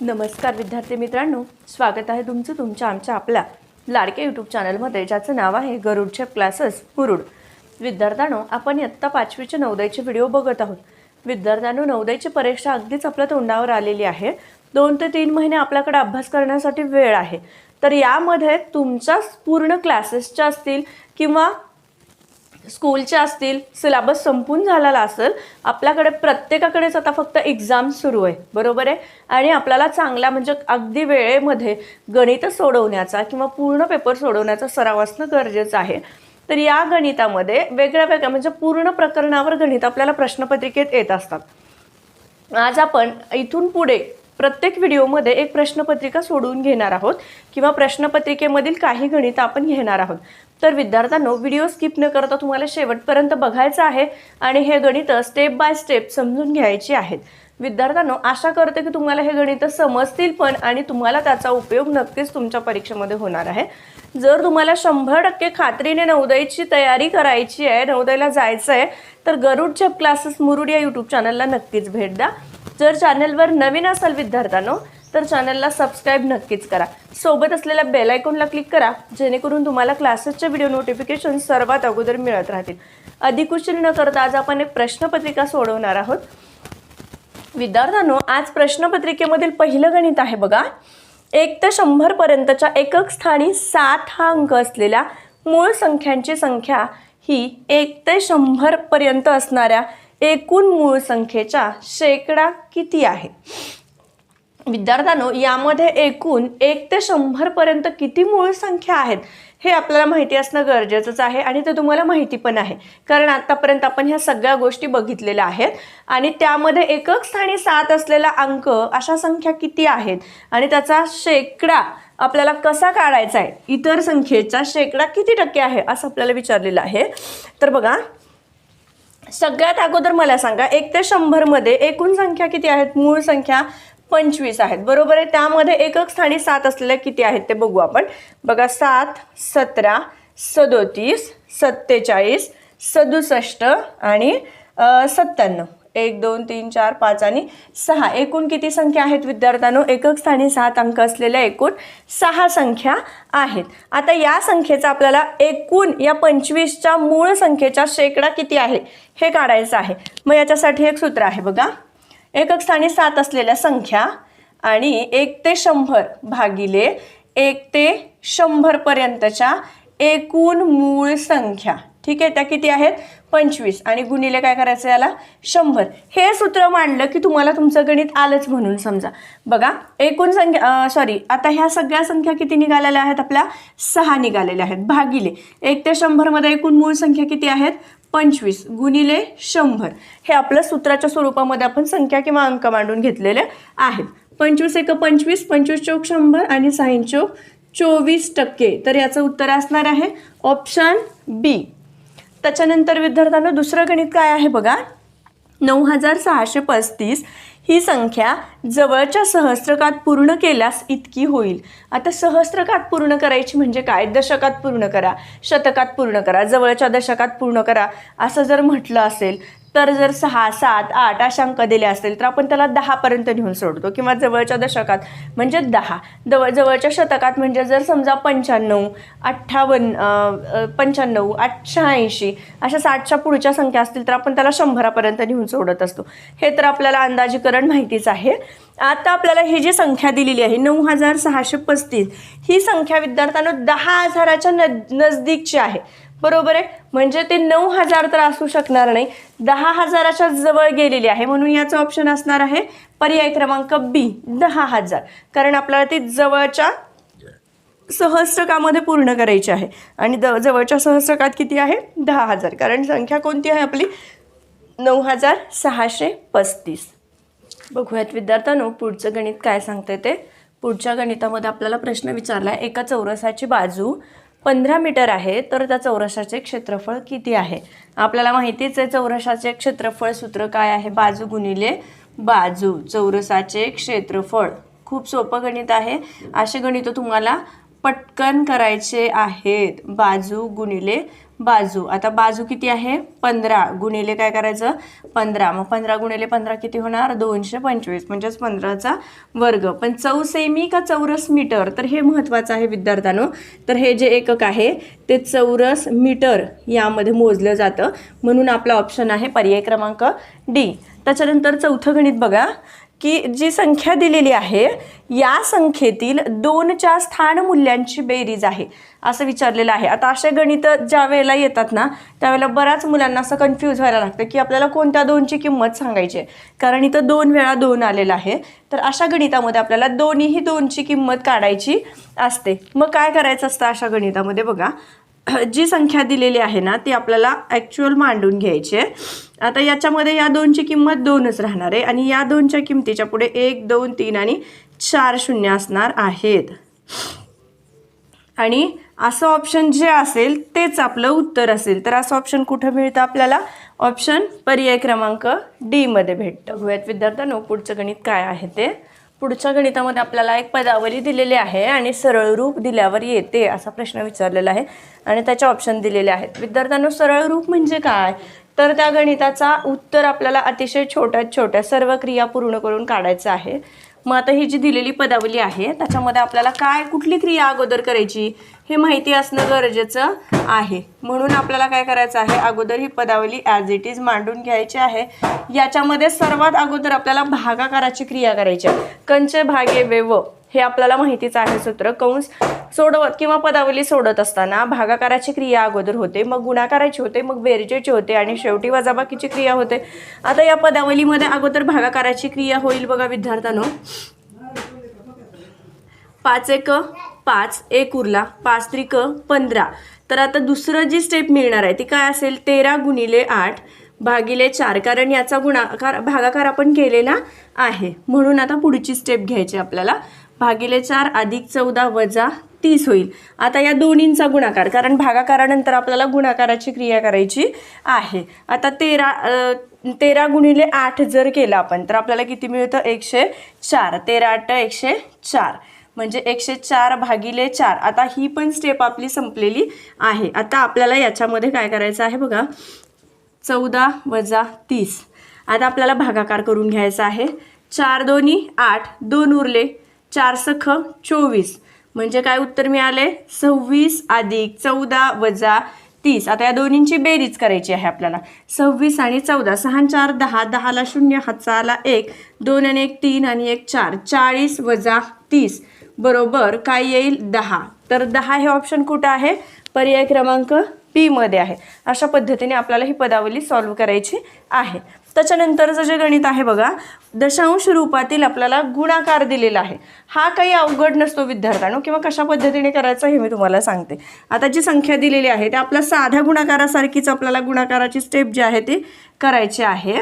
नमस्कार विद्यार्थी मित्रांनो स्वागत आहे तुमचं तुमच्या आमच्या आपल्या लाडके यूट्यूब चॅनलमध्ये ज्याचं नाव आहे गरुडचे क्लासेस मुरुड विद्यार्थ्यांनो आपण आत्ता पाचवीचे नवोदयचे व्हिडिओ बघत आहोत. विद्यार्थ्यांनो नवोदयची परीक्षा अगदीच आपल्या तोंडावर आलेली आहे. दोन ते तीन महिने आपल्याकडे अभ्यास करण्यासाठी वेळ आहे. तर यामध्ये तुमच्या पूर्ण क्लासेसच्या असतील किंवा स्कूलच्या असतील सिलेबस संपून झालेला असेल आपल्याकडे प्रत्येकाकडेच आता फक्त एक्झाम सुरू आहे. बरोबर आहे? आणि आपल्याला चांगला म्हणजे अगदी वेळेमध्ये गणित सोडवण्याचा किंवा पूर्ण पेपर सोडवण्याचा सराव असणं गरजेचं आहे. तर या गणितामध्ये वेगळ्या वेगळ्या म्हणजे पूर्ण प्रकरणावर गणित आपल्याला प्रश्नपत्रिकेत येत असतात. आज आपण इथून पुढे प्रत्येक व्हिडिओमध्ये एक प्रश्नपत्रिका सोडवून घेणार आहोत किंवा प्रश्नपत्रिकेमधील काही गणित आपण घेणार आहोत. तर विद्यार्थ्यांनो व्हिडिओ स्किप न करता तुम्हाला शेवटपर्यंत बघायचं आहे आणि हे गणितं स्टेप बाय स्टेप समजून घ्यायची आहेत. विद्यार्थ्यांनो आशा करते की तुम्हाला हे गणितं समजतील पण आणि तुम्हाला त्याचा उपयोग नक्कीच तुमच्या परीक्षेमध्ये होणार आहे. जर तुम्हाला शंभर टक्के खात्रीने नवोदयची तयारी करायची आहे नवदयला जायचं आहे तर गरुड झेप क्लासेस मुरुड या यूट्यूब चॅनलला नक्कीच भेट द्या. जर चॅनलवर नवीन असाल विद्यार्थ्यांनो तर चॅनलला सबस्क्राईब नक्कीच करा. सोबत असलेल्या बेल आयकॉनला क्लिक करा जेणेकरून तुम्हाला क्लासेसचे व्हिडिओ नोटिफिकेशन सर्वात अगोदर मिळत राहतील. अधिक उशीर न करता आज आपण एक प्रश्नपत्रिका सोडवणार आहोत. विद्यार्थ्यांनो आज प्रश्नपत्रिकेमधील पहिलं गणित आहे बघा. एक ते शंभर पर्यंतच्या एकक स्थानी सात हा अंक असलेल्या मूळ संख्यांची संख्या ही एक ते शंभर पर्यंत असणाऱ्या एकूण मूळ संख्येच्या शेकडा किती आहे? विद्यार्थ्यांनो यामध्ये एकूण एक ते शंभरपर्यंत किती मूळ संख्या आहेत हे आपल्याला माहिती असणं गरजेचंच आहे आणि ते तुम्हाला माहिती पण आहे. कारण आत्तापर्यंत आपण ह्या सगळ्या गोष्टी बघितलेल्या आहेत आणि त्यामध्ये एकक स्थानी सात असलेला अंक अशा संख्या किती आहेत आणि त्याचा शेकडा आपल्याला कसा काढायचा आहे इतर संख्येचा शेकडा किती टक्के आहे असं आपल्याला विचारलेलं आहे. तर बघा सगळ्यात अगोदर मला सांगा एक ते शंभरमध्ये एकूण संख्या किती आहेत मूळ संख्या? पंचवीस आहेत. बरोबर आहे? त्यामध्ये एकक स्थानी सात असलेल्या किती आहेत ते बघू आपण. बघा सात सतरा सदोतीस सत्तेचाळीस सदुसष्ट आणि सत्त्याण्णव. एक दोन तीन चार पाच आणि सहा. एकूण किती संख्या आहेत विद्यार्थ्यांनो? एकक स्थानी सात अंक असलेल्या एकूण सहा संख्या आहेत. आता या संख्येचा आपल्याला एकूण या पंचवीसच्या मूळ संख्येच्या शेकडा किती आहे? हे काढायचं आहे. मग याच्यासाठी एक सूत्र आहे बघा. एकक स्थानी सात असलेल्या संख्या आणि एक ते शंभर भागिले एक ते शंभरपर्यंतच्या एकूण मूळ संख्या. ठीक आहे त्या किती आहेत? पंचवीस. आणि गुणिले काय करायचं याला? शंभर. हे सूत्र मांडलं की तुम्हाला तुमचं गणित आलंच म्हणून समजा. बघा एकूण संख्या सॉरी आता ह्या सगळ्या संख्या किती निघालेल्या आहेत आपल्या? सहा निघालेल्या आहेत. भागिले. एक ते शंभरमध्ये एकूण मूळ संख्या किती आहेत? पंचवीस गुणिले शंभर. हे आपल्या सूत्राच्या स्वरूपामध्ये आपण संख्या किंवा अंक मांडून घेतलेले आहेत. पंचवीस एक पंचवीस पंचवीस चौक शंभर आणि साईन चौक चोवीस टक्के. तर याचं उत्तर असणार आहे ऑप्शन बी त्याच्यानंतर विद्यार्थ्यांना दुसरं गणित काय आहे बघा? नऊ हजार सहाशे पस्तीस. ही संख्या जवळच्या सहस्त्रकात पूर्ण केल्यास इतकी होईल. आता सहस्त्रकात पूर्ण करायची म्हणजे काय? दशकात पूर्ण करा शतकात पूर्ण करा जवळच्या दशकात पूर्ण करा. असं जर म्हटलं असेल तर जर सहा सात आठ अशा अंक दिले असतील तर आपण त्याला दहापर्यंत नेऊन सोडतो किंवा जवळच्या दशकात म्हणजे दहा. जवळ जवळच्या शतकात म्हणजे जर समजा पंच्याण्णव अठ्ठावन्न पंच्याण्णव आठशे ऐंशी अशा साठच्या पुढच्या संख्या असतील तर आपण त्याला शंभरापर्यंत नेऊन सोडत असतो. हे तर आपल्याला अंदाजीकरण माहितीच आहे. आता आपल्याला ही जी संख्या दिलेली आहे नऊ हजार सहाशे पस्तीस ही संख्या विद्यार्थ्यांना दहा हजाराच्या न नजदीकची आहे. बरोबर आहे. म्हणजे ते नऊ हजार तर असू शकणार नाही. दहा हजाराच्या जवळ गेलेली आहे. म्हणून याचा ऑप्शन असणार आहे पर्याय क्रमांक बी दहा हजार. कारण आपल्याला ती जवळच्या सहस्रकामध्ये पूर्ण करायची आहे. आणि द जवळच्या सहस्रकात किती आहे? दहा हजार. कारण संख्या कोणती आहे आपली? नऊ हजार सहाशे पस्तीस. बघूयात विद्यार्थ्यांनो पुढचं गणित काय सांगते ते? पुढच्या गणितामध्ये आपल्याला प्रश्न विचारला आहे. एका चौरसाची बाजू पंधरा मीटर आहे तर त्या चौरसाचे क्षेत्रफळ किती आहे? आपल्याला माहितीच आहे चौरसाचे क्षेत्रफळ सूत्र काय आहे? बाजू गुणिले बाजू. चौरसाचे क्षेत्रफळ खूप सोपं गणित आहे. असे गणित तुम्हाला पटकन करायचे आहेत. बाजू गुणिले बाजू. आता बाजू किती आहे? पंधरा. गुणिले काय करायचं? पंधरा. मग पंधरा गुणिले पंधरा किती होणार? दोनशे पंचवीस. म्हणजेच पंधराचा वर्ग. पण चौ सेमी का चौरस मीटर? तर हे महत्त्वाचं आहे विद्यार्थ्यांनो. तर हे जे एकक आहे ते चौरस मीटर यामध्ये मोजलं जातं. म्हणून आपला ऑप्शन आहे पर्याय क्रमांक डी त्याच्यानंतर चौथं गणित बघा. की जी संख्या दिलेली आहे या संख्येतील दोनच्या स्थान मूल्यांची बेरीज आहे असं विचारलेलं आहे. आता असे गणित ज्या वेळेला येतात ना त्यावेळेला बऱ्याच मुलांना असं कन्फ्यूज व्हायला लागतं की आपल्याला कोणत्या दोनची किंमत सांगायची आहे. कारण इथं दोन वेळा दोन आलेलं आहे. तर अशा गणितामध्ये आपल्याला दोन्हीही दोनची किंमत काढायची असते. मग काय करायचं असतं अशा गणितामध्ये बघा. जी संख्या दिलेली आहे ना ती आपल्याला ॲक्च्युअल मांडून घ्यायची आहे. आता याच्यामध्ये या दोनची किंमत दोनच राहणार आहे आणि या दोनच्या किमतीच्या पुढे एक दोन तीन आणि चार शून्य असणार आहेत. आणि असं ऑप्शन जे असेल तेच आपलं उत्तर असेल. तर असं ऑप्शन कुठं मिळतं आपल्याला? ऑप्शन पर्याय क्रमांक डीमध्ये भेटतं. बघूयात विद्यार्थ्यांनो पुढचं गणित काय आहे ते. पुढच्या गणितामध्ये आपल्याला एक पदावली दिलेली आहे आणि सरळ रूप दिल्यावर येते असा प्रश्न विचारलेला आहे. आणि त्याचे ऑप्शन दिलेले आहेत. विद्यार्थ्यांना सरळ रूप म्हणजे काय? तर त्या गणिताचा उत्तर आपल्याला अतिशय छोट्यात छोट्या सर्व क्रिया पूर्ण करून काढायचं आहे. मग आता ही जी दिलेली पदावली आहे त्याच्यामध्ये आपल्याला काय कुठली क्रिया अगोदर करायची हे माहिती असणं गरजेचं आहे. म्हणून आपल्याला काय करायचं आहे अगोदर ही पदावली ॲज इट इज मांडून घ्यायची आहे. याच्यामध्ये सर्वात अगोदर आपल्याला भागाकाराची क्रिया करायची आहे. कंच भागे वेव हे आपल्याला माहितीच आहे सूत्र. कंस सोडवत किंवा पदावली सोडत असताना भागाकाराची क्रिया अगोदर होते मग गुणाकाराची होते मग बेरजेची होते आणि शेवटी वजाबाकीची क्रिया होते. आता या पदावलीमध्ये अगोदर भागाकाराची क्रिया होईल बघा विद्यार्थ्यांनो. पाच एक पाच एक उरला. पाच त्रिक पंधरा. तर आता दुसरं जी स्टेप मिळणार आहे ती काय असेल? तेरा गुणिले आठ भागिले चार. कारण याचा गुणाकार भागाकार आपण केलेला आहे. म्हणून आता पुढची स्टेप घ्यायची आपल्याला. भागिले चार अधिक चौदा वजा तीस होईल. आता या दोन्हींचा गुणाकार कारण भागाकारानंतर आपल्याला गुणाकाराची क्रिया करायची आहे. आता तेरा तेरा गुणिले आठ जर केलं आपण तर आपल्याला किती मिळतं? एकशे चार. तेरा आठ एकशे चार. म्हणजे एकशे चार भागिले चार. आता ही पण स्टेप आपली संपलेली आहे. आता आपल्याला याच्यामध्ये काय करायचं आहे बघा? चौदा वजा तीस. आता आपल्याला भागाकार करून घ्यायचा आहे. चार दोन्ही आठ. दोन उरले. चार सख चोवीस. म्हणजे काय उत्तर मिळाले? सव्वीस अधिक चौदा वजा तीस. आता या दोन्हींची बेरीज करायची आहे आपल्याला. सव्वीस आणि चौदा. सहा चार दहा. दहाला शून्य हातचा एक. दोन आणि एक तीन आणि एक चार. चाळीस वजा तीस. बरोबर काय येईल? दहा. तर दहा हे ऑप्शन कुठं आहे? पर्याय क्रमांक पीमध्ये आहे. अशा पद्धतीने आपल्याला ही पदावली सॉल्व्ह करायची आहे. त्याच्यानंतरचं जे गणित आहे बघा दशांश रूपातील आपल्याला गुणाकार दिलेला आहे. हा काही अवघड नसतो विद्यार्थ्यांनो किंवा कशा पद्धतीने करायचं हे मी तुम्हाला सांगते. आता जी संख्या दिलेली आहे ते आपल्या साध्या गुणाकारासारखीच आपल्याला गुणाकाराची स्टेप जी आहे ती करायची आहे.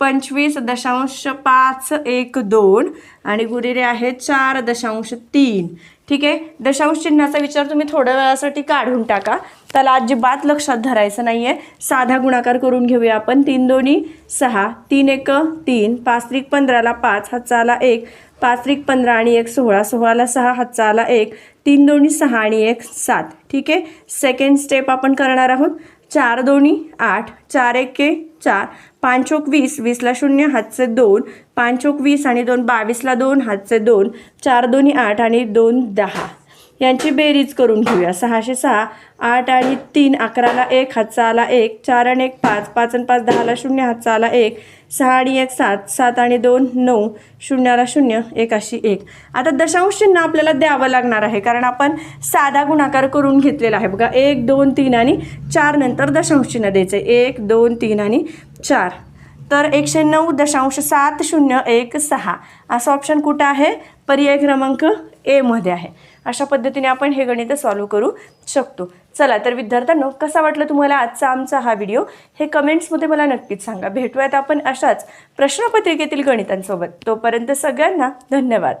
पंचवीस दशांश पाच एक दोन आणि गुरिरे आहे चार दशांश तीन. ठीक आहे? दशांश चिन्हाचा विचार तुम्ही थोड्या वेळासाठी काढून टाका. त्याला अजिबात लक्षात धरायचं नाही आहे साधा गुणाकार करून घेऊया आपण. तीन दोन्ही सहा. तीन एक तीन. पाच त्रिक पंधराला पाच हातचाला एक. पाच त्रिक पंधरा आणि एक सोळा. सोळाला सहा हातचाला एक. तीन दोन्ही सहा आणि एक सात. ठीक आहे? सेकंड स्टेप आपण करणार आहोत. चार दोन्ही आठ. चार एके चार पांचोक वीस वीसला शून्य हातचे दोन पांचोक वीस आणि दोन बावीसला दोन हातचे दोन चार दोन्ही आठ आणि दोन दहा. यांची बेरीज करून घेऊया. सहाशे सहा आठ आणि तीन अकराला एक हातचा आला एक चार आणि एक पाच पाच आणि पाच दहाला शून्य हातचा आला एक सहा आणि एक सात सात आणि दोन नऊ. शून्याला शून्य एकाशी एक. आता दशांश चिन्ह आपल्याला द्यावं लागणार आहे कारण आपण साधा गुणाकार करून घेतलेला आहे. बघा एक दोन तीन आणि चार नंतर दशांश चिन्ह द्यायचं. आहे एक दोन तीन आणि चार. तर एकशे नऊ दशांश सात शून्य एक सहा. असं ऑप्शन कुठं आहे? पर्याय क्रमांक एमध्ये आहे. अशा पद्धतीने आपण हे गणित सॉल्व्ह करू शकतो. चला तर विद्यार्थ्यांनो कसा वाटलं तुम्हाला आजचा आमचा हा व्हिडिओ हे कमेंट्समध्ये मला नक्कीच सांगा. भेटूयात आपण अशाच प्रश्नपत्रिकेतील गणितांसोबत. तोपर्यंत सगळ्यांना धन्यवाद.